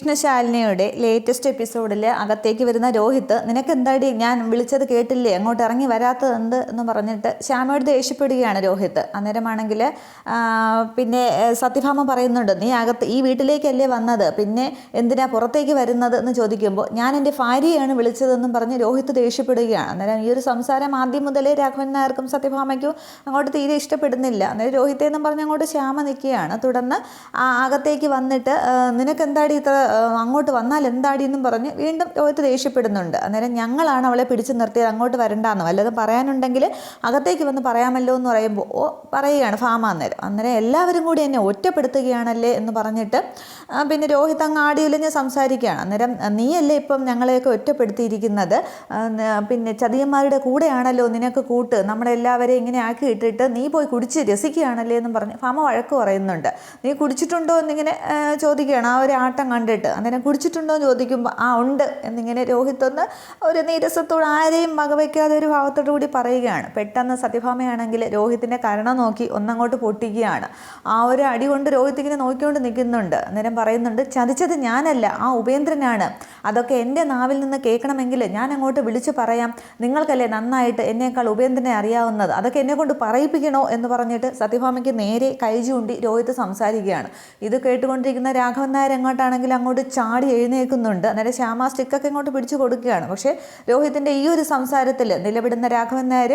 കൃഷ്ണശാലിനിയുടെ latest എപ്പിസോഡിൽ അകത്തേക്ക് വരുന്ന രോഹിത്ത് നിനക്ക് എന്താടി ഞാൻ വിളിച്ചത് കേട്ടില്ലേ? അങ്ങോട്ട് ഇറങ്ങി വരാത്തത് എന്ത് എന്ന് പറഞ്ഞിട്ട് ശ്യാമയോട് ദേഷ്യപ്പെടുകയാണ് രോഹിത്ത്. അന്നേരമാണെങ്കിൽ പിന്നെ സത്യഭാമ പറയുന്നുണ്ട് നീ അകത്ത് ഈ വീട്ടിലേക്കല്ലേ വന്നത്? പിന്നെ എന്തിനാ പുറത്തേക്ക് വരുന്നത്? എന്ന് ചോദിക്കുമ്പോൾ ഞാൻ എന്റെ ഭാര്യയാണ് വിളിച്ചതെന്നും പറഞ്ഞ് രോഹിത്ത് ദേഷ്യപ്പെടുകയാണ്. അന്നേരം ഈ ഒരു സംസാരം ആദ്യം മുതലേ രാഘവൻ നായർക്കും സത്യഭാമയ്ക്കും അങ്ങോട്ട് തീരെ ഇഷ്ടപ്പെടുന്നില്ല. അന്നേരം രോഹിത്തെ എന്നും പറഞ്ഞ് അങ്ങോട്ട് ശ്യാമ നിൽക്കുകയാണ്. തുടർന്ന് അകത്തേക്ക് വന്നിട്ട് നിനക്ക് എന്താടി ഇത്ര അങ്ങോട്ട് വന്നാൽ എന്താടി എന്നും പറഞ്ഞ് വീണ്ടും രോഹിത് ദേഷ്യപ്പെടുന്നുണ്ട്. അന്നേരം ഞങ്ങളാണ് അവളെ പിടിച്ചു നിർത്തിയത് അങ്ങോട്ട് വരണ്ടാന്ന്. വല്ലതും പറയാനുണ്ടെങ്കിൽ അകത്തേക്ക് വന്ന് പറയാമല്ലോ എന്ന് പറയുമ്പോൾ ഓ പറയുകയാണ് ഫാമ അന്നേരം. അന്നേരം എല്ലാവരും കൂടി എന്നെ ഒറ്റപ്പെടുത്തുകയാണല്ലേ എന്ന് പറഞ്ഞിട്ട് പിന്നെ രോഹിത് അങ്ങ് ആടിയുലഞ്ഞ് സംസാരിക്കുകയാണ്. അന്നേരം നീയല്ലേ ഇപ്പം ഞങ്ങളെയൊക്കെ ഒറ്റപ്പെടുത്തിയിരിക്കുന്നത്? പിന്നെ ചതിയന്മാരുടെ കൂടെയാണല്ലോ നിനക്ക് കൂട്ട്. നമ്മളെല്ലാവരെയും ഇങ്ങനെ ആക്കി ഇട്ടിട്ട് നീ പോയി കുടിച്ച് രസിക്കുകയാണല്ലേ എന്നും പറഞ്ഞ് ഫാമ വഴക്ക് പറയുന്നുണ്ട്. നീ കുടിച്ചിട്ടുണ്ടോ എന്നിങ്ങനെ ചോദിക്കുകയാണ്. ആ ഒരു ആട്ടം കണ്ടിട്ട്. അന്നേരം കുടിച്ചിട്ടുണ്ടോ എന്ന് ചോദിക്കുമ്പോൾ ആ ഉണ്ട്. എന്നിങ്ങനെ രോഹിത് ഒന്ന് ഒരു നീരസത്തോട് ആരെയും വകവയ്ക്കാതെ ഒരു ഭാവത്തോടു കൂടി പറയുകയാണ്. പെട്ടെന്ന് സത്യഭാമയാണെങ്കിൽ രോഹിത്തിന്റെ കരണം നോക്കി ഒന്നങ്ങോട്ട് പൊട്ടിക്കുകയാണ്. ആ ഒരു അടി കൊണ്ട് രോഹിത് ഇങ്ങനെ നോക്കിക്കൊണ്ട് നിൽക്കുന്നുണ്ട്. അന്നേരം പറയുന്നുണ്ട് ചതിച്ചത് ഞാനല്ല ആ ഉപേന്ദ്രനാണ്. അതൊക്കെ എന്റെ നാവിൽ നിന്ന് കേൾക്കണമെങ്കിൽ ഞാൻ അങ്ങോട്ട് വിളിച്ചു പറയാം. നിങ്ങൾക്കല്ലേ നന്നായിട്ട് എന്നേക്കാൾ ഉപേന്ദ്രനെ അറിയാവുന്നത്? അതൊക്കെ എന്നെ കൊണ്ട് പറയിപ്പിക്കണോ? എന്ന് പറഞ്ഞിട്ട് സത്യഭാമയ്ക്ക് നേരെ കൈ ചൂണ്ടി രോഹിത് സംസാരിക്കുകയാണ്. ഇത് കേട്ടുകൊണ്ടിരിക്കുന്ന രാഘവൻ നായർ എങ്ങോട്ടാണെങ്കിൽ അങ്ങോട്ട് ചാടി എഴുന്നേൽക്കുന്നുണ്ട്. അന്നേരം ശ്യാമ സ്റ്റിക്കൊക്കെ ഇങ്ങോട്ട് പിടിച്ചു കൊടുക്കുകയാണ്. പക്ഷേ രോഹിത്തിന്റെ ഈ ഒരു സംസാരത്തിൽ നിലവിടുന്ന രാഘവൻ നായർ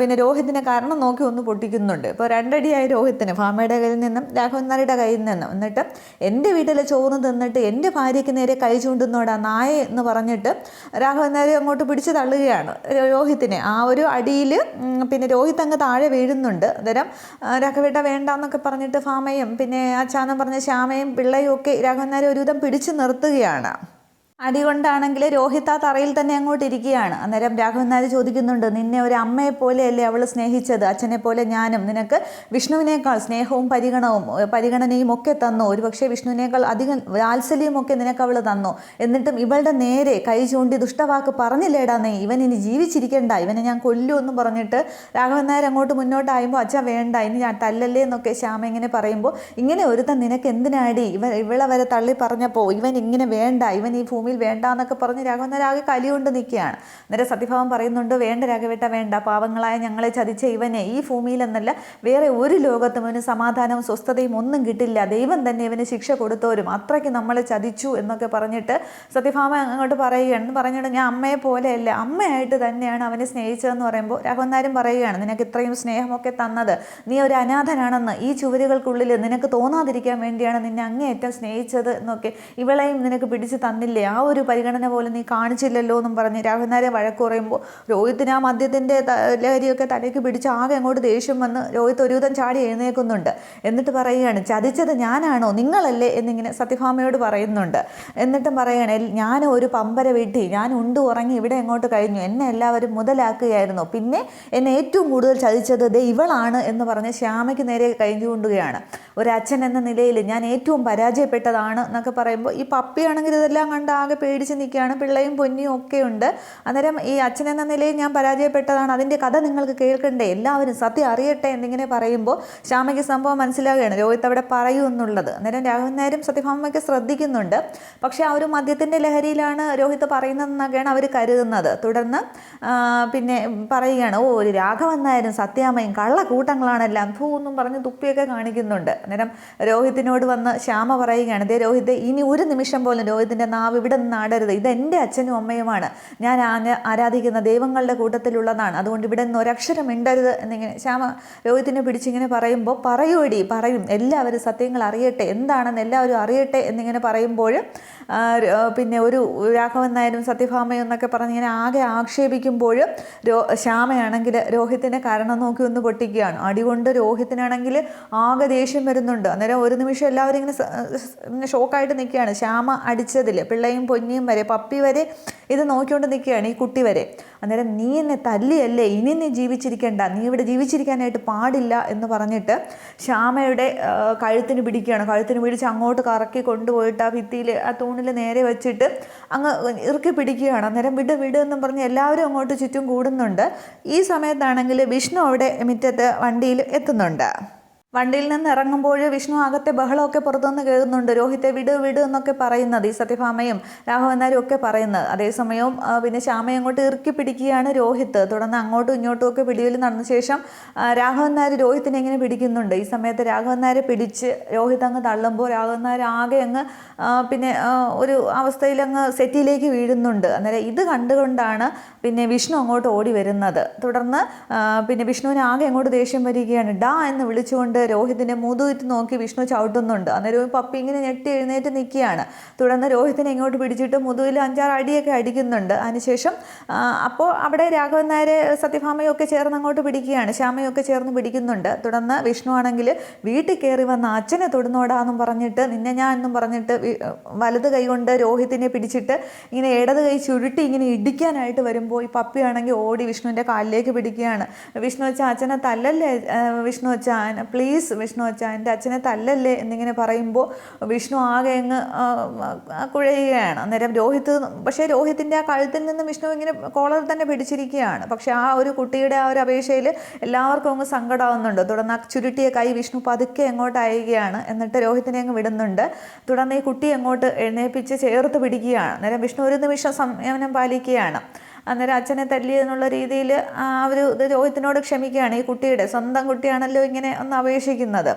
പിന്നെ രോഹിത്തിനെ കാരണം നോക്കി ഒന്ന് പൊട്ടിക്കുന്നുണ്ട്. ഇപ്പോൾ രണ്ടടിയായി രോഹിത്തിന്. ഫാമയുടെ കയ്യിൽ നിന്നും രാഘവൻ നായരുടെ കയ്യിൽ നിന്നും. എന്നിട്ട് എന്റെ വീട്ടിലെ ചോറ് തിന്നിട്ട് എന്റെ ഭാര്യയ്ക്ക് നേരെ കൈ ചൂണ്ടുന്നോടാ നായ എന്ന് പറഞ്ഞിട്ട് രാഘവൻ നായർ അങ്ങോട്ട് പിടിച്ച് തള്ളുകയാണ് രോഹിത്തിനെ. ആ ഒരു അടിയിൽ പിന്നെ രോഹിത് അങ്ങ് താഴെ വീഴുന്നുണ്ട്. അന്നേരം രാഘവേട്ട വേണ്ട എന്നൊക്കെ പറഞ്ഞിട്ട് ഫാമയും പിന്നെ അച്ഛാന്നും പറഞ്ഞ ശ്യാമയും പിള്ളയും ഒക്കെ രാഘവൻ നായർ ഒരുവിധം പിടിച്ചു നിർത്തുകയാണ് അടികൊണ്ടാണെങ്കിൽ രോഹിത് ആ തറയിൽ തന്നെ അങ്ങോട്ട് ഇരിക്കുകയാണ്. അന്നേരം രാഘവൻ നായർ ചോദിക്കുന്നുണ്ട് നിന്നെ ഒരു അമ്മയെ പോലെയല്ലേ അവൾ സ്നേഹിച്ചത്? അച്ഛനെ പോലെ ഞാനും. നിനക്ക് വിഷ്ണുവിനേക്കാൾ സ്നേഹവും പരിഗണവും പരിഗണനയും ഒക്കെ തന്നു. ഒരുപക്ഷെ വിഷ്ണുവിനേക്കാൾ അധികം വാത്സല്യവും ഒക്കെ നിനക്ക് അവൾ തന്നു. എന്നിട്ടും ഇവളുടെ നേരെ കൈ ചൂണ്ടി ദുഷ്ടവാക്ക് പറഞ്ഞില്ലേടാ നീ? ഇവൻ ഇനി ജീവിച്ചിരിക്കണ്ട. ഇവനെ ഞാൻ കൊല്ലൂ എന്ന് പറഞ്ഞിട്ട് രാഘവൻ നായർ അങ്ങോട്ട് മുന്നോട്ടായുമ്പോൾ അച്ഛ വേണ്ട. ഇനി ഞാൻ തല്ലല്ലേ എന്നൊക്കെ ശ്യാമ ഇങ്ങനെ പറയുമ്പോൾ ഇങ്ങനെ ഒരുത്തൻ നിനക്ക് എന്തിനാടി? ഇവ ഇവളെ വരെ തള്ളി പറഞ്ഞപ്പോൾ ഇവൻ ഇങ്ങനെ വേണ്ട. ഇവൻ ഈ ഭൂമിയിൽ വേണ്ട എന്നൊക്കെ പറഞ്ഞ് രാഘവൻ നേരെ ആകെ കലികൊണ്ട് നിൽക്കുകയാണ്. അന്നേരം സത്യഭാവം പറയുന്നുണ്ട് വേണ്ട രാഘവേട്ട വേണ്ട. പാവങ്ങളായ ഞങ്ങളെ ചതിച്ച ഇവനെ ഈ ഭൂമിയിലെന്നല്ല വേറെ ഒരു ലോകത്തും ഇവന് സമാധാനവും സ്വസ്ഥതയും ഒന്നും കിട്ടില്ല. ദൈവം തന്നെ ഇവന് ശിക്ഷ കൊടുത്തോരും. അത്രയ്ക്ക് നമ്മളെ ചതിച്ചു എന്നൊക്കെ പറഞ്ഞിട്ട് സത്യഭാമ അങ്ങോട്ട് പറയുകയാണ്. പറഞ്ഞിട്ട് ഞാൻ അമ്മയെ പോലെയല്ല അമ്മയായിട്ട് തന്നെയാണ് അവനെ സ്നേഹിച്ചതെന്ന് പറയുമ്പോൾ രാഘവൻ നായരും പറയുകയാണ് നിനക്ക് ഇത്രയും സ്നേഹമൊക്കെ തന്നത്. നീ ഒരു അനാഥനാണെന്ന്. ഈ ചുവരുകൾക്കുള്ളിൽ നിനക്ക് തോന്നാതിരിക്കാൻ വേണ്ടിയാണ് നിന്നെ അങ്ങേയറ്റം സ്നേഹിച്ചത് എന്നൊക്കെ ഇവളെയും നിനക്ക് പിടിച്ച് തന്നില്ലേ? ആ ഒരു പരിഗണന പോലും നീ കാണിച്ചില്ലല്ലോ എന്നും പറഞ്ഞ് രാഹുൽ നേരെ വഴക്ക് പറയുമ്പോൾ രോഹിത്തിന് ആ മദ്യത്തിന്റെ ലഹരിയൊക്കെ തലയ്ക്ക് പിടിച്ച് ആകെ അങ്ങോട്ട് ദേഷ്യം വന്ന് രോഹിത്ത് ഒരുവിധം ചാടി എഴുന്നേൽക്കുന്നുണ്ട്. എന്നിട്ട് പറയുകയാണ് ചതിച്ചത് ഞാനാണോ? നിങ്ങളല്ലേ? എന്നിങ്ങനെ സത്യഭാമയോട് പറയുന്നുണ്ട്. എന്നിട്ടും പറയുകയാണ് ഞാൻ ഒരു പമ്പര വീട്ടി ഞാൻ ഉണ്ട് ഉറങ്ങി ഇവിടെ എങ്ങോട്ട് കഴിഞ്ഞു. എന്നെ എല്ലാവരും മുതലാക്കുകയായിരുന്നു. പിന്നെ എന്നെ ഏറ്റവും കൂടുതൽ ചതിച്ചത് ദേ ഇവളാണ് എന്ന് പറഞ്ഞ് ശ്യാമയ്ക്ക് നേരെ കഴിഞ്ഞുകൊണ്ടുകയാണ് ഒരു അച്ഛൻ എന്ന നിലയിൽ ഞാൻ ഏറ്റവും പരാജയപ്പെട്ടതാണ് എന്നൊക്കെ പറയുമ്പോൾ ഈ പപ്പിയാണെങ്കിൽ ഇതെല്ലാം കണ്ട് ആകെ പേടിച്ച് നിൽക്കുകയാണ്. പിള്ളയും പൊന്നിയും ഒക്കെ ഉണ്ട്. അന്നേരം ഈ അച്ഛൻ എന്ന നിലയിൽ ഞാൻ പരാജയപ്പെട്ടതാണ്. അതിന്റെ കഥ നിങ്ങൾക്ക് കേൾക്കണ്ടേ? എല്ലാവരും സത്യം അറിയട്ടെ എന്നിങ്ങനെ പറയുമ്പോൾ ശ്യാമയ്ക്ക് സംഭവം മനസ്സിലാവുകയാണ്. രോഹിത് അവിടെ പറയൂ എന്നുള്ളത്. അന്നേരം രാഘവൻ നേരം സത്യഭാമയ്ക്ക് ശ്രദ്ധിക്കുന്നുണ്ട്. പക്ഷേ ആ ഒരു മദ്യത്തിന്റെ ലഹരിയിലാണ് രോഹിത് പറയുന്നതെന്നൊക്കെയാണ് അവർ കരുതുന്നത്. തുടർന്ന് പിന്നെ പറയുകയാണ് ഓ ഒരു രാഘവൻ സത്യാമ്മയും കള്ളക്കൂട്ടങ്ങളാണെല്ലാം. ഭൂ എന്നും പറഞ്ഞ് തുപ്പിയൊക്കെ കാണിക്കുന്നുണ്ട്. അന്നേരം രോഹിത്തിനോട് വന്ന് ശ്യാമ പറയുകയാണ് ഇതേ രോഹിത് ഇനി ഒരു നിമിഷം പോലും രോഹിത്തിന്റെ നാവ് ഇവിടെ നിന്ന് ആടരുത് ഇത് എന്റെ അച്ഛനും അമ്മയുമാണ്. ഞാൻ ആരാധിക്കുന്ന ദൈവങ്ങളുടെ കൂട്ടത്തിലുള്ളതാണ്. അതുകൊണ്ട് ഇവിടെ നിന്ന് ഒരക്ഷരം മിണ്ടരുത് എന്നിങ്ങനെ ശ്യാമ രോഹിത്തിനെ പിടിച്ചിങ്ങനെ പറയുമ്പോൾ പറയൂടി പറയും. എല്ലാവരും സത്യങ്ങൾ അറിയട്ടെ എന്താണെന്ന് എല്ലാവരും അറിയട്ടെ എന്നിങ്ങനെ പറയുമ്പോൾ പിന്നെ ഒരു രാഘവൻ നായരും സത്യഭാമയും എന്നൊക്കെ പറഞ്ഞ് ഇങ്ങനെ ആകെ ആക്ഷേപിക്കുമ്പോൾ രോ ശ്യാമയാണെങ്കിൽ രോഹിത്തിനെ കാരണം നോക്കി ഒന്ന് പൊട്ടിക്കുകയാണ്. അടികൊണ്ട് രോഹിത്തിനാണെങ്കിൽ ആകെ ദേഷ്യം വരുന്നുണ്ട്. അന്നേരം ഒരു നിമിഷം എല്ലാവരും ഇങ്ങനെ ഷോക്കായിട്ട് നിൽക്കുകയാണ്. ശ്യാമ അടിച്ചതിൽ പിള്ളയും പൊന്നിയും വരെ പപ്പി വരെ ഇത് നോക്കിക്കൊണ്ട് നിൽക്കുകയാണ് ഈ കുട്ടി വരെ. അന്നേരം നീ എന്നെ തല്ലിയല്ലേ? ഇനി നീ ജീവിച്ചിരിക്കേണ്ട. നീ ഇവിടെ ജീവിച്ചിരിക്കാനായിട്ട് പാടില്ല എന്ന് പറഞ്ഞിട്ട് ശ്യാമയുടെ കഴുത്തിന് പിടിക്കുകയാണ്. കഴുത്തിന് പിടിച്ച് അങ്ങോട്ട് കറക്കി കൊണ്ടുപോയിട്ട് ആ ഭിത്തിയിൽ ആ തൂണിൽ നേരെ വെച്ചിട്ട് അങ്ങ് ഇറുക്കി പിടിക്കുകയാണ്. അന്നേരം വിട് വിട് എന്നും പറഞ്ഞ് എല്ലാവരും അങ്ങോട്ട് ചുറ്റും കൂടുന്നുണ്ട്. ഈ സമയത്താണെങ്കിൽ വിഷ്ണു അവിടെ മിറ്റത്ത് വണ്ടിയിൽ എത്തുന്നുണ്ട്. വണ്ടിയിൽ നിന്ന് ഇറങ്ങുമ്പോൾ വിഷ്ണു അകത്തെ ബഹളമൊക്കെ പുറത്തുനിന്ന് കേൾക്കുന്നുണ്ട്. രോഹിത്തെ വിട് വിട് എന്നൊക്കെ പറയുന്നത് ഈ സത്യഭാമയും രാഘവന്നാരും ഒക്കെ പറയുന്നത്. അതേസമയം പിന്നെ ശ്യാമയെ അങ്ങോട്ട് ഇറുക്കി പിടിക്കുകയാണ് രോഹിത്ത്. തുടർന്ന് അങ്ങോട്ടും ഇങ്ങോട്ടും ഒക്കെ പിടിയിൽ നടന്ന ശേഷം നായർ രോഹിത്തിനെ ഇങ്ങനെ പിടിക്കുന്നുണ്ട്. ഈ സമയത്ത് രാഘവൻ നായരെ പിടിച്ച് രോഹിത് അങ്ങ് തള്ളുമ്പോൾ രാഘവൻ നായർ ആകെ അങ്ങ് പിന്നെ ഒരു അവസ്ഥയിൽ അങ്ങ് സെറ്റിയിലേക്ക് വീഴുന്നുണ്ട്. അന്നേരം ഇത് കണ്ടുകൊണ്ടാണ് പിന്നെ വിഷ്ണു അങ്ങോട്ട് ഓടി വരുന്നത്. തുടർന്ന് പിന്നെ വിഷ്ണുവിന് ആകെ അങ്ങോട്ട് ദേഷ്യം വരികയാണ്. ഡാ എന്ന് വിളിച്ചുകൊണ്ട് രോഹിതിനെ മുതുകിട്ട് നോക്കി വിഷ്ണു ചവിട്ടുന്നുണ്ട്. അന്നേരം പപ്പി ഇങ്ങനെ ഞെട്ടി എഴുന്നേറ്റ് നിൽക്കുകയാണ്. തുടർന്ന് രോഹിതിനെ ഇങ്ങോട്ട് പിടിച്ചിട്ട് മുതുകിൽ അഞ്ചാറ് അടിയൊക്കെ അടിക്കുന്നുണ്ട്. അതിനുശേഷം അപ്പോൾ അവിടെ രാഘവൻ നായർ സത്യഭാമയൊക്കെ ചേർന്ന് അങ്ങോട്ട് പിടിക്കുകയാണ്. ശ്യാമയൊക്കെ ചേർന്ന് പിടിക്കുന്നുണ്ട്. തുടർന്ന് വിഷ്ണു ആണെങ്കിൽ വീട്ടിൽ കയറി വന്ന അച്ഛനെ തൊടുന്നോടാന്നും പറഞ്ഞിട്ട് നിന്നെ ഞാൻ എന്നും പറഞ്ഞിട്ട് വലത് കൈ കൊണ്ട് രോഹിത്തിനെ പിടിച്ചിട്ട് ഇങ്ങനെ ഇടത് കൈ ചുരുട്ടി ഇങ്ങനെ ഇടിക്കാനായിട്ട് വരുമ്പോൾ ഈ പപ്പി ആണെങ്കിൽ ഓടി വിഷ്ണുവിന്റെ കാലിലേക്ക് പിടിക്കുകയാണ്. വിഷ്ണു വെച്ച അച്ഛനെ തല്ലല്ലേ? വിഷ്ണു വെച്ച പ്ലീസ് വിഷ്ണു അച്ഛ എന്റെ അച്ഛനെ തല്ലല്ലേ എന്നിങ്ങനെ പറയുമ്പോൾ വിഷ്ണു ആകെ അങ്ങ് കുഴയുകയാണ്. അന്നേരം രോഹിത്ത് പക്ഷേ രോഹിത്തിന്റെ ആ കഴുത്തിൽ നിന്ന് വിഷ്ണു ഇങ്ങനെ കോളർ തന്നെ പിടിച്ചിരിക്കുകയാണ്. പക്ഷേ ആ ഒരു കുട്ടിയുടെ ആ ഒരു അപേക്ഷയിൽ എല്ലാവർക്കും അങ്ങ് സങ്കടമാവുന്നുണ്ട് തുടർന്ന് ആ ചുരുട്ടിയ കൈ വിഷ്ണു പതുക്കെ അങ്ങോട്ട് അയക്കുകയാണ് എന്നിട്ട് രോഹിത്തിനെ അങ്ങ് വിടുന്നുണ്ട്. തുടർന്ന് ഈ കുട്ടി അങ്ങോട്ട് എഴുന്നേൽപ്പിച്ച് ചേർത്ത് പിടിക്കുകയാണ്. അന്നേരം വിഷ്ണു ഒരു നിമിഷം സംയമനം പാലിക്കുകയാണ്. അന്നേരം അച്ഛനെ തല്ലി എന്നുള്ള രീതിയിൽ ആ ഒരു ഇത് രോഹിത്തിനോട് ക്ഷമിക്കുകയാണ്. ഈ കുട്ടിയുടെ സ്വന്തം കുട്ടിയാണല്ലോ ഇങ്ങനെ ഒന്ന് അപേക്ഷിക്കുന്നത്.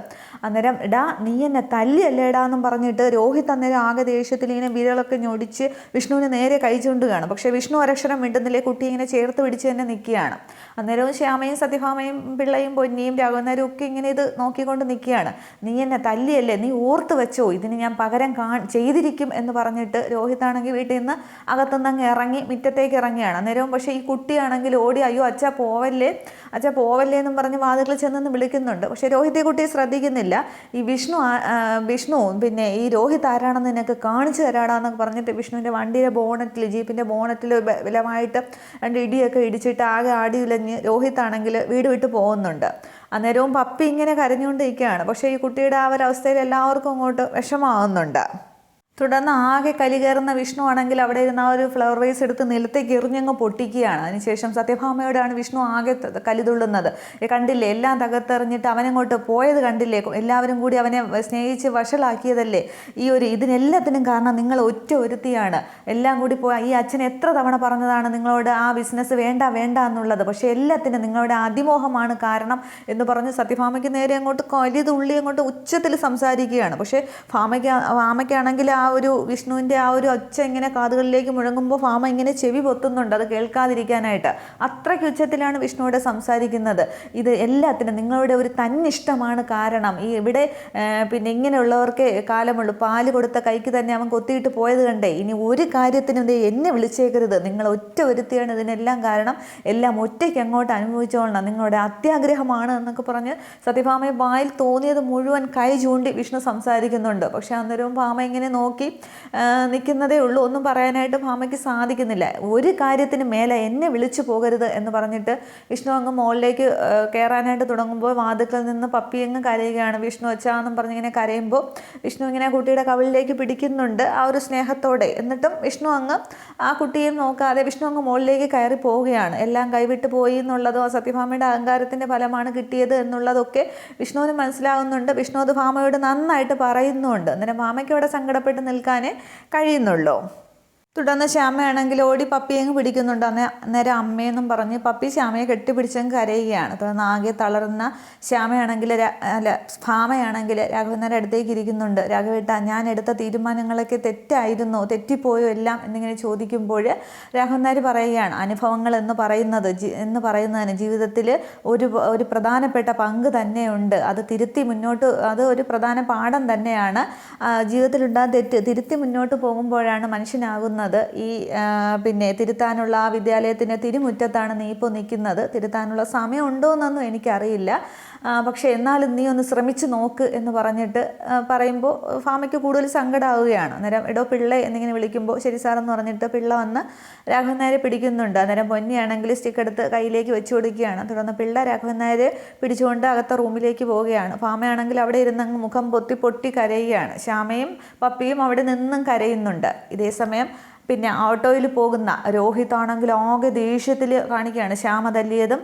അന്നേരം ഇടാ നീ എന്നെ തല്ലിയല്ലേടാ എന്നും പറഞ്ഞിട്ട് രോഹിത് അന്നേരം ആകെ ദേഷ്യത്തിൽ ഇങ്ങനെ വിരളൊക്കെ ഞൊടിച്ച് വിഷ്ണുവിന് നേരെ കഴിച്ചുകൊണ്ട് കാണും പക്ഷേ വിഷ്ണു അരക്ഷരം മിണ്ടുന്നില്ലേ. കുട്ടി ഇങ്ങനെ ചേർത്ത് പിടിച്ച് തന്നെ നിൽക്കുകയാണ്. അന്നേരവും ശ്യാമയും സത്യഭാമയും പിള്ളയും പൊന്നിയും രാഘവനാരും ഒക്കെ ഇങ്ങനെ ഇത് നോക്കിക്കൊണ്ട് നിൽക്കുകയാണ്. നീ എന്നെ തല്ലിയല്ലേ? നീ ഓർത്ത് വെച്ചോ? ഇതിന് ഞാൻ പകരം കാ ചെയ്തിരിക്കും എന്ന് പറഞ്ഞിട്ട് രോഹിത്താണെങ്കിൽ വീട്ടിൽ നിന്ന് അകത്തുനിന്ന് അങ്ങ് ഇറങ്ങി മുറ്റത്തേക്ക് ഇറങ്ങിയാണ് അന്നേരവും പക്ഷേ ഈ കുട്ടിയാണെങ്കിൽ ഓടി അയ്യോ അച്ഛ പോവല്ലേ? അച്ഛ പോവല്ലേ? എന്നും പറഞ്ഞ് വാതിലിൽ ചെന്നെന്ന് വിളിക്കുന്നുണ്ട്. പക്ഷേ രോഹിത് ഈ കുട്ടിയെ ശ്രദ്ധിക്കുന്നില്ല. ഈ വിഷ്ണു വിഷ്ണു പിന്നെ ഈ രോഹിത് ആരാണെന്ന് നിനക്ക് കാണിച്ചു തരാടാന്നൊക്കെ പറഞ്ഞിട്ട് വിഷ്ണുവിന്റെ വണ്ടിയുടെ ബോണറ്റിൽ ജീപ്പിന്റെ ബോണറ്റിൽ ബലമായിട്ട് രണ്ട് ഇടിയൊക്കെ ഇടിച്ചിട്ട് ആകെ ആടി ഉലഞ്ഞ് രോഹിത് ആണെങ്കിൽ വീട് വിട്ട് പോകുന്നുണ്ട്. അന്നേരവും പപ്പി ഇങ്ങനെ കരഞ്ഞുകൊണ്ടിരിക്കുകയാണ്. പക്ഷേ ഈ കുട്ടിയുടെ ആ ഒരു അവസ്ഥയിൽ എല്ലാവർക്കും അങ്ങോട്ട് വിഷമാവുന്നുണ്ട് തുടർന്ന് ആകെ കലി കയറുന്ന വിഷ്ണു ആണെങ്കിൽ അവിടെ ഇരുന്ന ആ ഒരു ഫ്ലവർ വേസ് എടുത്ത് നിലത്തേക്ക് എറിഞ്ഞങ്ങ് പൊട്ടിക്കുകയാണ്. അതിനുശേഷം സത്യഭാമയോടാണ് വിഷ്ണു ആകെ കലിതുള്ളുന്നത് കണ്ടില്ലേ എല്ലാം തകർത്തെറിഞ്ഞിട്ട് അവനങ്ങോട്ട് പോയത് കണ്ടില്ലേ? എല്ലാവരും കൂടി അവനെ സ്നേഹിച്ച് വഷളാക്കിയതല്ലേ? ഈ ഒരു ഇതിനെല്ലാത്തിനും കാരണം നിങ്ങൾ ഒറ്റ ഒരുത്തിയാണ്. എല്ലാം കൂടി പോയി ഈ അച്ഛൻ എത്ര തവണ പറഞ്ഞതാണ് നിങ്ങളോട് ആ ബിസിനസ് വേണ്ട വേണ്ട എന്നുള്ളത്? പക്ഷേ എല്ലാത്തിനും നിങ്ങളുടെ അതിമോഹമാണ് കാരണം എന്ന് പറഞ്ഞ് സത്യഭാമയ്ക്ക് നേരെ അങ്ങോട്ട് കലിതുള്ളി അങ്ങോട്ട് ഉച്ചത്തിൽ സംസാരിക്കുകയാണ്. പക്ഷേ ഭാമയ്ക്ക് ഭാമയ്ക്കാണെങ്കിൽ ഒരു വിഷ്ണുവിന്റെ ആ ഒരു ഒച്ച ഇങ്ങനെ കാതുകളിലേക്ക് മുഴങ്ങുമ്പോൾ ഫാമ ഇങ്ങനെ ചെവി പൊത്തുന്നുണ്ട്. അത് കേൾക്കാതിരിക്കാനായിട്ട്. അത്രയ്ക്ക് ഉച്ചത്തിലാണ് വിഷ്ണുവിടെ സംസാരിക്കുന്നത്. ഇത് എല്ലാത്തിനും നിങ്ങളുടെ ഒരു തന്നിഷ്ടമാണ് കാരണം. ഈ ഇവിടെ പിന്നെ ഇങ്ങനെയുള്ളവർക്ക് കാലമുള്ളൂ. പാൽ കൊടുത്ത കൈക്ക് തന്നെ അവൻ കൊത്തിയിട്ട് പോയത് കണ്ടേ. ഇനി ഒരു കാര്യത്തിനും എന്നെ വിളിച്ചേക്കരുത്. നിങ്ങൾ ഒറ്റ ഒരുത്തിയാണ് ഇതിനെല്ലാം കാരണം. എല്ലാം ഒറ്റയ്ക്ക് അങ്ങോട്ട് അനുഭവിച്ചോളണം. നിങ്ങളുടെ അത്യാഗ്രഹമാണ് എന്നൊക്കെ പറഞ്ഞ് സത്യഭാമയെ വായിൽ തോന്നിയത് മുഴുവൻ കൈ ചൂണ്ടി വിഷ്ണു സംസാരിക്കുന്നുണ്ട്. പക്ഷെ അന്നേരവും ഭാമ ഇങ്ങനെ നോക്കി ആ, നിൽക്കുന്നതേ ഉള്ളൂ. ഒന്നും പറയാനായിട്ട് ഭാമയ്ക്ക് സാധിക്കുന്നില്ല. ഒരു കാര്യത്തിന് മേലെ എന്നെ വിളിച്ചു പോകരുത് എന്ന് പറഞ്ഞിട്ട് വിഷ്ണു അങ്ങ് മുകളിലേക്ക് കയറാനായിട്ട് തുടങ്ങുമ്പോൾ വാതുക്കളിൽ നിന്ന് പപ്പി അങ്ങ് കരയുകയാണ്. വിഷ്ണു വെച്ചാന്നും പറഞ്ഞിങ്ങനെ കരയുമ്പോൾ വിഷ്ണു ഇങ്ങനെ കുട്ടിയുടെ കവിളിലേക്ക് പിടിക്കുന്നുണ്ട് ആ ഒരു സ്നേഹത്തോടെ. എന്നിട്ടും വിഷ്ണു അങ്ങ് ആ കുട്ടിയെ നോക്കാതെ വിഷ്ണു അങ്ങ് മുകളിലേക്ക് കയറി പോവുകയാണ്. എല്ലാം കൈവിട്ട് പോയി എന്നുള്ളതും സത്യഭാമയുടെ അഹങ്കാരത്തിന്റെ ഫലമാണ് കിട്ടിയത് എന്നുള്ളതൊക്കെ വിഷ്ണുവിന് മനസ്സിലാവുന്നുണ്ട്. വിഷ്ണു അത് ഭാമയോട് നന്നായിട്ട് പറയുന്നുണ്ട്. അന്നേരം ഭാമയ്ക്ക് അവിടെ സങ്കടപ്പെട്ട് നിൽക്കാനേ കഴിയുന്നുള്ളൂ. തുടർന്ന് ശ്യാമയാണെങ്കിൽ ഓടി പപ്പിയെ അങ്ങ് പിടിക്കുന്നുണ്ട്. അന്നേ അന്നേരം അമ്മയെന്നും പറഞ്ഞ് പപ്പി ശ്യാമയെ കെട്ടിപ്പിടിച്ചങ്ങ് കരയുകയാണ്. തുടർന്ന് ആകെ തളർന്ന ശ്യാമയാണെങ്കിൽ അല്ല ഭാമയാണെങ്കിൽ രാഘവനാരുടെ അടുത്തേക്ക് ഇരിക്കുന്നുണ്ട്. രാഘവേട്ട ഞാൻ എടുത്ത തീരുമാനങ്ങളൊക്കെ തെറ്റായിരുന്നു തെറ്റിപ്പോയോ എല്ലാം എന്നിങ്ങനെ ചോദിക്കുമ്പോൾ രാഘവനാർ പറയുകയാണ്. അനുഭവങ്ങൾ എന്ന് പറയുന്നത് എന്ന് പറയുന്നതിന് ജീവിതത്തിൽ ഒരു ഒരു പ്രധാനപ്പെട്ട പങ്ക് തന്നെയുണ്ട്. അത് തിരുത്തി മുന്നോട്ട് അത് ഒരു പ്രധാന പാഠം തന്നെയാണ്. ജീവിതത്തിലുണ്ടാകുന്ന തെറ്റ് തിരുത്തി മുന്നോട്ട് പോകുമ്പോഴാണ് മനുഷ്യനാകുന്നത്. ഈ പിന്നെ തിരുത്താനുള്ള ആ വിദ്യാലയത്തിന്റെ തിരുമുറ്റത്താണ് നീ ഇപ്പോൾ നിൽക്കുന്നത്. തിരുത്താനുള്ള സമയമുണ്ടോ എന്നൊന്നും എനിക്കറിയില്ല പക്ഷേ എന്നാലും നീ ഒന്ന് ശ്രമിച്ച് നോക്ക് എന്ന് പറഞ്ഞിട്ട് പറയുമ്പോൾ ഫാമയ്ക്ക് കൂടുതൽ സങ്കടമാവുകയാണ് അന്നേരം എടോ പിള്ളേ എന്നിങ്ങനെ വിളിക്കുമ്പോൾ ശരി സാറെന്ന് പറഞ്ഞിട്ട് പിള്ള വന്ന് രാഘവൻ നായരെ പിടിക്കുന്നുണ്ട്. അന്നേരം പൊന്നിയാണെങ്കിൽ സ്റ്റിക്ക് എടുത്ത് കയ്യിലേക്ക് വെച്ച് കൊടുക്കുകയാണ്. തുടർന്ന് പിള്ള രാഘവൻ നായരെ പിടിച്ചുകൊണ്ട് അകത്ത റൂമിലേക്ക് പോവുകയാണ്. ഫാമയാണെങ്കിൽ അവിടെ ഇരുന്ന് മുഖം പൊത്തി പൊട്ടി കരയുകയാണ്. ശ്യാമയും പപ്പിയും അവിടെ നിന്നും കരയുന്നുണ്ട്. ഇതേ സമയം പിന്നെ ഓട്ടോയിൽ പോകുന്ന രോഹിത് ആണെങ്കിൽ ആകെ ദേഷ്യത്തിൽ കാണിക്കുകയാണ്. ശ്യാമ തല്ലിയതും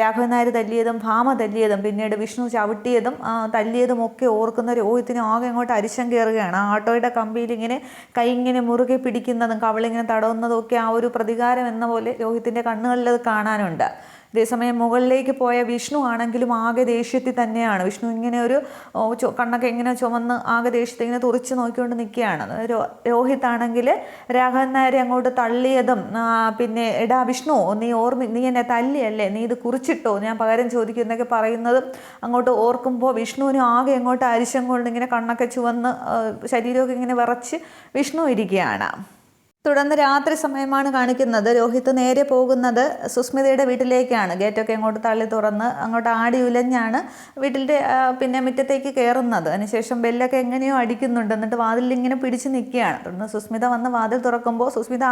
രാഘവൻ നായർ തല്ലിയതും ഭാമ തല്ലിയതും പിന്നീട് വിഷ്ണു ചവിട്ടിയതും തല്ലിയതും ഒക്കെ ഓർക്കുന്ന രോഹിത്തിന് ആകെ അങ്ങോട്ട് അരിശം കയറുകയാണ്. ആ ഓട്ടോയുടെ കമ്പിയിൽ ഇങ്ങനെ കൈ ഇങ്ങനെ മുറുകെ പിടിക്കുന്നതും കവളിങ്ങനെ തടവുന്നതും ഒക്കെ ആ ഒരു പ്രതികാരം എന്ന പോലെ രോഹിത്തിന്റെ കണ്ണുകളിൽ അത് കാണാനുണ്ട്. അതേസമയം മുകളിലേക്ക് പോയ വിഷ്ണു ആണെങ്കിലും ആകെ ദേഷ്യത്തിൽ തന്നെയാണ്. വിഷ്ണു ഇങ്ങനെ ഒരു കണ്ണൊക്കെ ഇങ്ങനെ ചുമന്ന് ആകെ ദേഷ്യത്തെ ഇങ്ങനെ തുറിച്ച് നോക്കിക്കൊണ്ട് നിൽക്കുകയാണ്. രോഹിത് ആണെങ്കിൽ രാഘവൻ നായരെ അങ്ങോട്ട് തള്ളിയതും പിന്നെ എടാ വിഷ്ണു നീ ഓർമ്മ നീ എന്നെ തല്ലിയല്ലേ? നീ ഇത് കുറിച്ചിട്ടോ? ഞാൻ പകരം ചോദിക്കും എന്നൊക്കെ പറയുന്നതും അങ്ങോട്ട് ഓർക്കുമ്പോൾ വിഷ്ണുവിനും ആകെ അങ്ങോട്ട് അരിശം കൊണ്ട് ഇങ്ങനെ കണ്ണൊക്കെ ചുവന്ന് ശരീരമൊക്കെ ഇങ്ങനെ വിറച്ച് വിഷ്ണു ഇരിക്കുകയാണ്. തുടർന്ന് രാത്രി സമയമാണ് കാണിക്കുന്നത്. രോഹിത് നേരെ പോകുന്നത് സുസ്മിതയുടെ വീട്ടിലേക്കാണ്. ഗേറ്റൊക്കെ അങ്ങോട്ട് തള്ളി തുറന്ന് അങ്ങോട്ട് ആടി ഉലഞ്ഞാണ് വീട്ടിന്റെ പിന്നെ മുറ്റത്തേക്ക് കയറുന്നത് അതിനുശേഷം ബെല്ലൊക്കെ എങ്ങനെയോ അടിക്കുന്നുണ്ട്. എന്നിട്ട് വാതിലിൽ ഇങ്ങനെ പിടിച്ച് നിൽക്കുകയാണ്. തുടർന്ന് സുസ്മിത വന്ന് വാതിൽ തുറക്കുമ്പോൾ സുസ്മിത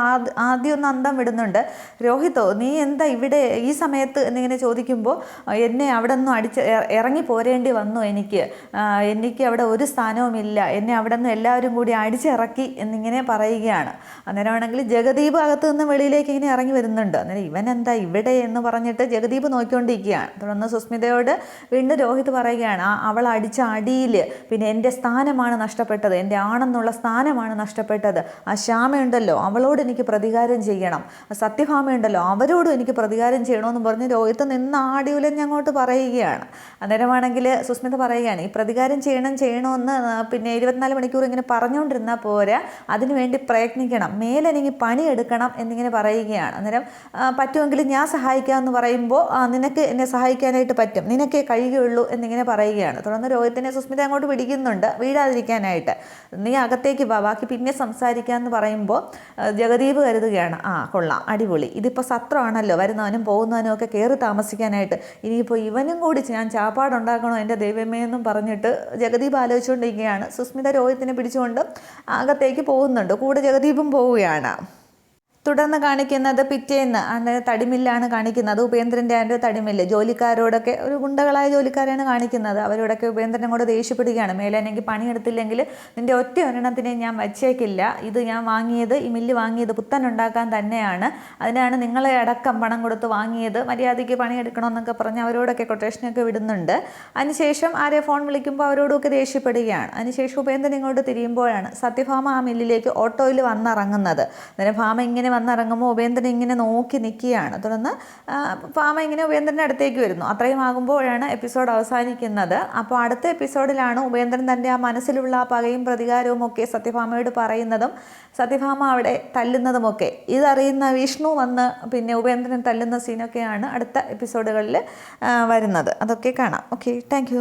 ആദ്യം ഒന്ന് അന്തം വിടുന്നുണ്ട്. രോഹിതോ നീ എന്താ ഇവിടെ ഈ സമയത്ത്? എന്നിങ്ങനെ ചോദിക്കുമ്പോൾ എന്നെ അവിടെ നിന്നും അടിച്ച് ഇറങ്ങി പോരേണ്ടി വന്നു എനിക്ക്. എനിക്ക് അവിടെ ഒരു സ്ഥാനവുമില്ല. എന്നെ അവിടെ നിന്ന് എല്ലാവരും കൂടി അടിച്ചിറക്കി എന്നിങ്ങനെ പറയുകയാണ്. അന്നേരമാണെങ്കിൽ ജഗദീപ് അകത്തു നിന്ന് വെളിയിലേക്ക് ഇങ്ങനെ ഇറങ്ങി വരുന്നുണ്ട്. അന്നേരം ഇവൻ എന്താ ഇവിടെ എന്ന് പറഞ്ഞിട്ട് ജഗദീപ് നോക്കിക്കൊണ്ടിരിക്കുകയാണ്. തുടർന്ന് സുസ്മിതയോട് വീണ്ടും രോഹിത് പറയുകയാണ് ആ അവൾ അടിച്ച അടിയിൽ പിന്നെ എന്റെ സ്ഥാനമാണ് നഷ്ടപ്പെട്ടത് എന്റെ ആണെന്നുള്ള സ്ഥാനമാണ് നഷ്ടപ്പെട്ടത്. ആ ശ്യാമയുണ്ടല്ലോ അവളോട് എനിക്ക് പ്രതികാരം ചെയ്യണം. സത്യഭാമയുണ്ടല്ലോ അവരോടും എനിക്ക് പ്രതികാരം ചെയ്യണമെന്ന് പറഞ്ഞ് രോഹിത് നിന്ന് ആടിയുലഞ്ഞ് അങ്ങോട്ട് പറയുകയാണ്. അന്നേരമാണെങ്കിൽ സുസ്മിത പറയുകയാണ് ഈ പ്രതികാരം ചെയ്യണം ചെയ്യണമെന്ന് പിന്നെ ഇരുപത്തിനാല് മണിക്കൂർ ഇങ്ങനെ പറഞ്ഞുകൊണ്ടിരുന്നാൽ പോരാ അതിനുവേണ്ടി പ്രയത്നിക്കണം. മേലെനിക്ക് പണിയെടുക്കണം എന്നിങ്ങനെ പറയുകയാണ്. അന്നേരം പറ്റുമെങ്കിൽ ഞാൻ സഹായിക്കാമെന്ന് പറയുമ്പോൾ നിനക്ക് എന്നെ സഹായിക്കാനായിട്ട് പറ്റും. നിനക്കേ കഴിയുകയുള്ളൂ എന്നിങ്ങനെ പറയുകയാണ്. തുടർന്ന് രോഹിത്തിനെ സുസ്മിത അങ്ങോട്ട് പിടിക്കുന്നുണ്ട് വീഴാതിരിക്കാനായിട്ട്. നീ അകത്തേക്ക് വാ ബാക്കി പിന്നെ സംസാരിക്കാമെന്ന് പറയുമ്പോൾ ജഗദീപ് കരുതുകയാണ്. ആ കൊള്ളാം അടിപൊളി. ഇതിപ്പോൾ സത്രമാണല്ലോ വരുന്നവനും പോകുന്നവനും ഒക്കെ കയറി താമസിക്കാനായിട്ട്. ഇനിയിപ്പോൾ ഇവനും കൂടി ഞാൻ ചാപ്പാടുണ്ടാക്കണോ എന്റെ ദൈവമേ എന്നും പറഞ്ഞിട്ട് ജഗദീപ് ആലോചിച്ചുകൊണ്ടിരിക്കുകയാണ്. സുസ്മിത രോഹിത്തിനെ പിടിച്ചുകൊണ്ട് അകത്തേക്ക് പോകുന്നുണ്ട്. കൂടെ ജഗദീപും പോവുകയാണ്. പോവുകയാണ് തുടർന്ന് കാണിക്കുന്നത് പിറ്റേന്ന്. അതിന്റെ തടിമില്ലാണ് കാണിക്കുന്നത്. ഉപേന്ദ്രന്റെ അതിന്റെ തടിമില്ല്? ജോലിക്കാരോടൊക്കെ ഒരു ഗുണ്ടകളായ ജോലിക്കാരെയാണ് കാണിക്കുന്നത്. അവരോടൊക്കെ ഉപേന്ദ്രനെ കൂടെ ദേഷ്യപ്പെടുകയാണ്. മേലെ എനിക്ക് പണിയെടുത്തില്ലെങ്കിൽ നിന്റെ ഒറ്റ ഒരെണ്ണത്തിനെ ഞാൻ വച്ചേക്കില്ല. ഇത് ഞാൻ വാങ്ങിയത് ഈ മില്ല് വാങ്ങിയത് പുത്തൻ ഉണ്ടാക്കാൻ തന്നെയാണ്. അതിനാണ് നിങ്ങളെ അടക്കം പണം കൊടുത്ത് വാങ്ങിയത്. മര്യാദയ്ക്ക് പണിയെടുക്കണമെന്നൊക്കെ പറഞ്ഞ് അവരോടൊക്കെ കൊട്ടേഷനൊക്കെ വിടുന്നുണ്ട്. അതിനുശേഷം ആരെ ഫോൺ വിളിക്കുമ്പോൾ അവരോടൊക്കെ ദേഷ്യപ്പെടുകയാണ്. അതിനുശേഷം ഉപേന്ദ്രൻ ഇങ്ങോട്ട് തിരിയുമ്പോഴാണ് സത്യഭാമ ആ മില്ലിലേക്ക് ഓട്ടോയിൽ വന്നിറങ്ങുന്നത്. അന്നേരം ഭാമ ഇങ്ങനെ വന്നിറങ്ങുമ്പോൾ ഉപേന്ദ്രൻ ഇങ്ങനെ നോക്കി നിൽക്കുകയാണ്. തുടർന്ന് ഫാമ ഇങ്ങനെ ഉപേന്ദ്രന്റെ അടുത്തേക്ക് വരുന്നു. അത്രയും ആകുമ്പോഴാണ് എപ്പിസോഡ് അവസാനിക്കുന്നത്. അപ്പോൾ അടുത്ത എപ്പിസോഡിലാണ് ഉപേന്ദ്രൻ തന്റെ ആ മനസ്സിലുള്ള ആ പകയും പ്രതികാരവും ഒക്കെ സത്യഭാമയോട് പറയുന്നതും സത്യഭാമ അവിടെ തല്ലുന്നതുമൊക്കെ. ഇതറിയുന്ന വിഷ്ണു വന്ന് പിന്നെ ഉപേന്ദ്രൻ തല്ലുന്ന സീനൊക്കെയാണ് അടുത്ത എപ്പിസോഡുകളിൽ വരുന്നത്. അതൊക്കെ കാണാം. Okay thank